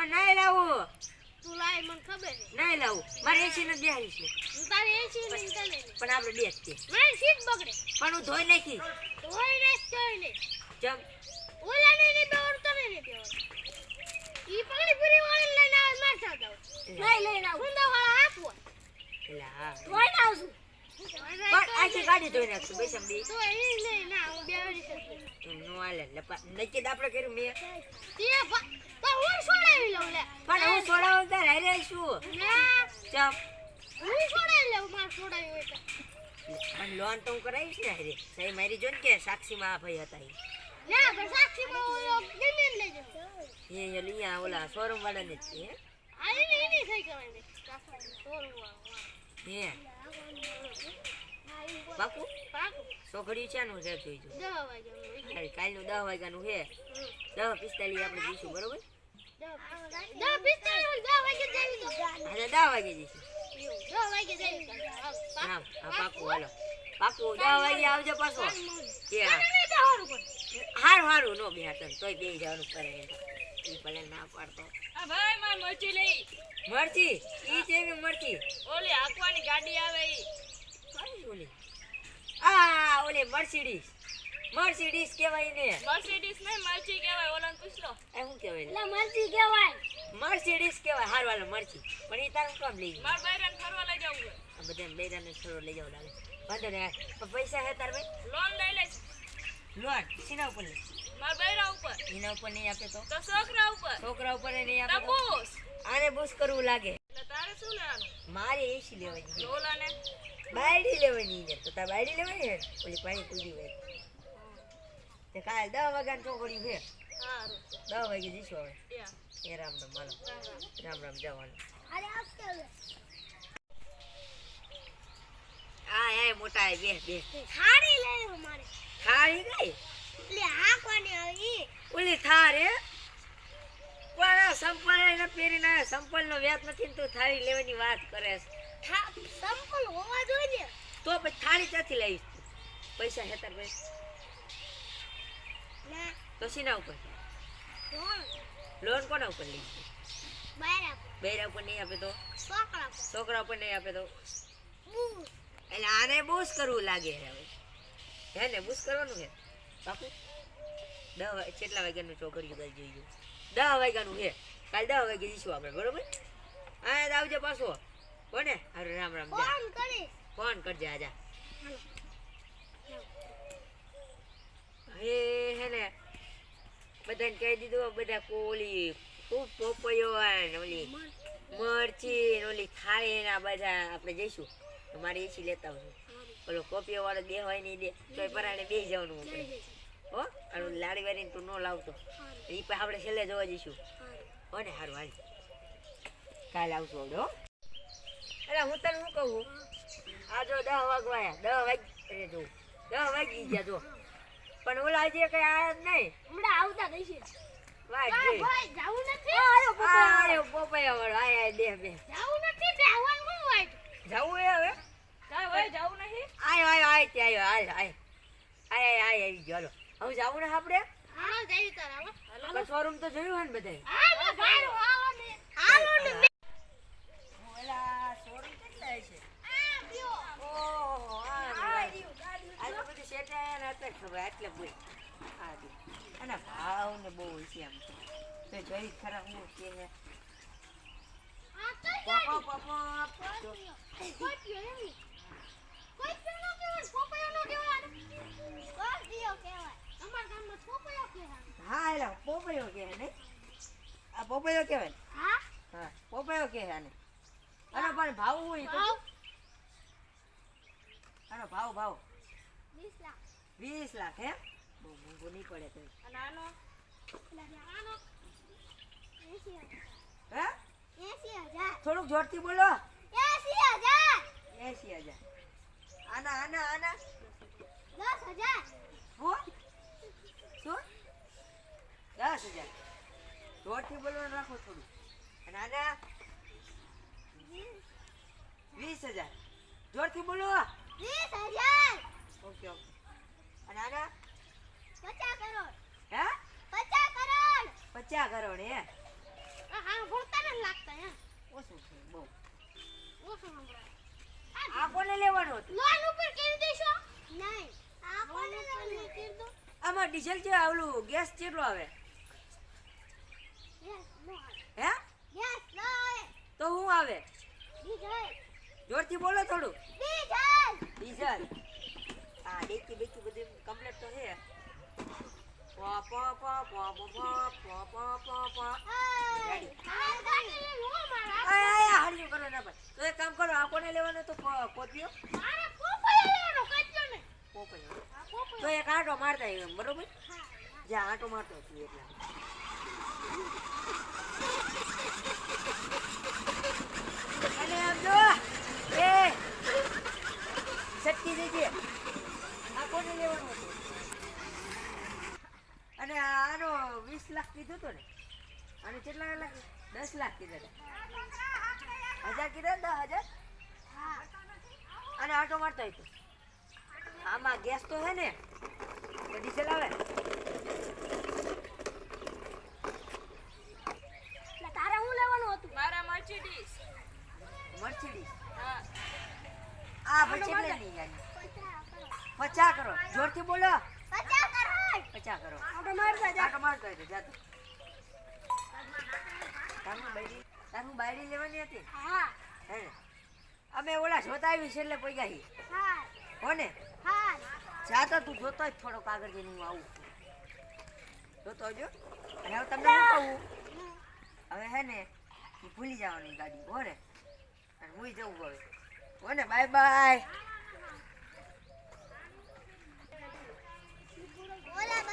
પણ નહીં લાવું. તું લાય મને ખબર છે. નહીં લાવું. મારે એસી ને બેહાડીશ છે. હું તારે એસી ને નહીં. પણ આપણે બે જ છે. મારી સીટ બગડે. પણ હું ધોઈ નાખી તો હોય ને તોય નહીં જમ ઓલા ને નહીં બેવડ તને નહીં બેવડ ઈ પાણીપુરી વાળી લઈને આવ માર સાથે દઉં લઈ લઈને આવ. સુંદર વાળા આપો લા ધોઈ ના આવશું પણ આખી ગાડી ધોઈ નાખશું બેસમ દી તો એ નહીં ના હું બેવડી શકું નો હાલે એટલે પા- તો આપણે કર્યું મેં. તે તો હું છોડાવી લઉં લે. પણ હું છોડાવું ચમ. હું છોડાવી લઉં માર છોડાવી હોય પણ લોન તો હું કરાવીશ ને હારે. સહી મારી જો ને કે સાક્ષીમાં આ ભાઈ હતા. ના પણ જમીન એ લઈ આ ઓલા શોરૂમ છે થઈ કહેવાય ને તોરું હે. પાકું પાકું છોકરી છે નું છે જોઈજો. દવા વાગ્યાનું કાલનું દસ વાગ્યાનું છે. દસ પિસ્તાલીસ આપણે જઈશું બરોબર? હારું હારું નો બે તોય બે જવાનું કરે. ઈ ભલે ના પાડતો. આ ભાઈ માર મરચી લઈ. મરચી? ઈ જેવી મરચી? ઓલી હાંકવાની ગાડી આવે ઈ. ઓલી? આ ઓલી મર્સિડીઝ મર્સિડીઝ કહેવાય ને. મર્સિડીઝ નહીં મરચી કહેવાય ઓલાને પૂછ લો. એ શું કહેવાય? એટલે મરજી કહેવાય. મર્સિડીઝ કહેવાય હારું હાલો મરચી. પણ એ તારું કામ લઈ માર બૈરાને ફરવા લઈ જવું છે. આ બધા બૈરાને ફરવા લઈ જાવ લાગે. વાંધો ને પૈસા હે તાર ભાઈ? લોન લઈ લઈશ લોન સીના ઉપર લે? માર બૈરા ઉપર. એના ઉપર નહીં આપે તો? તો છોકરા ઉપર. છોકરા ઉપર નહીં આપે તો? તપૂસ આને બુશ કરવું લાગે. એટલે તારે શું લેવાનું? મારે એસી લેવાની ઓલાને બાયડી લેવાની ને તો તાર બાયડી લેવાની ને ઓલી પાણી પૂરી હોય તે કાલ દસ વાગ્યાની છોકરી છે. દસ વાગે જઈશું હવે. એ રામ રામ માલો રામ રામ જવાનું હા એ મોટા એ બે બે. થાળી લઈ અમારે થાળી ગઈ એટલે હાંકવાની આવી? ઓલી થાર હે પણ સંપલ એને પહેરીને. સંપલનો વ્યાજ નથી ને તું થાળી લેવાની વાત કરે સંપલ હોવા જોઈએ. તો પછી થાળી ક્યાંથી લઈશ પૈસા હેતર ભાઈ ના તો સીના ઉપર લોન કોના ઉપર બાયરા બેરા ઉપર નહીં આપે તો છોકરા ઉપર નહીં આપે તો એટલે આને બૂસ કરવું લાગે હવે હે ને બૂસ કરવાનું છે બાપુ દસ વાગે કેટલા વાગ્યાનું છોકરીઓ કરી જોઈએ દસ વાગ્યાનું છે કાલ દસ વાગે જઈશું આપણે બરોબર હા આવજો પાછો કોને અરે રામ રામ ફોન કરજે આજા હે હે ને બધાને કહી દીધું બધા કોલી ખૂબ પોપયો ઓલી મરચી ઓલી થાળી ને બધા આપણે જઈશું. મારી એસી લેતા આવશું ઓલો કોપીઓ વાળો બે હોય નહીં દે તો પરાણે બે જવાનું આપણે હો અને લાડી વાળીને તું ન લાવતો. એ પણ આપણે છેલ્લે જોવા જઈશું. હો ને સારું હાલ કાલે આવશું આપણે હો. અરે હું તને શું કહું? આ જો દસ વાગવાયા દસ વાગી જો. દસ વાગી ગયા જો. પણ ઓલા જે કઈ આયા જ નહીં. હમણાં આવતા દઈશું શોરૂમ તો જોયું હોય ને નથી આ આયો પોપૈયા વાળો આયા આયા બે બે જાવું નથી બેહવાનું શું હોય જવું એ હવે તારે ભાઈ જવું નહીં આયો આયો આય તે આયો આય આય આય આય આય આવી ગયો હાલો હવે જાવું ને આપણે હાલો જઈ તાર હાલો શોરૂમ તો જોયું હે ને બધાય હાલો ભાઈ હાલો ને હાલો ને ઓલા શોરૂમ કેટલા છે આ પીઓ ઓહો આ આ રહ્યું. રહ્યું, ગાડી આ તો બધી એટલે ખબર એટલે બોલ. આ રહ્યું. અને ભાવ ને બહુ હોય છે આમ તો. જોઈ ખરા હું કે હે પપ્પા પપ્પા એલા પોપૈયો કે ને. આ પોપૈયો કહેવાય હા? હા પોપૈયો કે આને. આનો પણ ભાવ હોય તો. ભાવ? આનો ભાવ ભાવ. 20 લાખ. વીસ લાખ હે? બહુ મોંઘું નહીં પડે તો અને આનો આનો 80000 હે? 80000 થોડુંક જોરથી બોલો. 80000 એસી હજાર. આના આના આના. દસ હજાર શું? દસ હજાર. જોરથી બોલવાનું રાખો થોડું. અને આના? વીસ હજાર. જોરથી બોલો. હજાર. Okay okay. અને આના? 50 કરોડ. હે? 50 કરોડ. પચાસ કરોડ હે આ હા ઓછું છે બહુ. ઓછું સંભળાય. આ કોને લેવાનું હતું? લોન ઉપર કેવી દેશો નહીં. આ કોને લોન કરી દો આમાં ડીઝલ જે આવલું ગેસ કેટલો આવે? હે ગેસ નો આવે. તો હું આવે? ડીઝલ. જોરથી બોલો થોડું. ડીઝલ. ડીઝલ. હા દેખી ડેકી બધી કમ્પ્લીટ તો છે કામ કરો આ કોને લેવાનો તો કોપિયો તો એક આંટો મારતા એમ બરોબર જ્યાં આંટો મારતો છું એટલે અને આમ જો એ સટકી જઈએ લાખ કીધું હતું ને? અને કેટલા લાખ? દસ લાખ કીધા હતા હજાર કીધા દસ હજાર? અને આટો મારતો હતો આમાં ગેસ તો હે ને તો ડીઝલ આવે તારે શું લેવાનું હતું? મારા મર્સિડીઝ. મર્સિડીઝ? હા. આ પછી પચાસ કરો. જોરથી બોલો. કરો. તારું બાયડી લેવાની હતી? હે. અમે ઓલા જોતા આવી છે એટલે પૈગા હી. કોને જા તો તું જોતો જ થોડોક આગળ જઈને હું આવું. જોતો જો અને હવે તમને શું કહું હવે હે ને ભૂલી જવાની ગાડી. હો ને? અને હું જવું હવે. હો ને બાય બાય. Hola,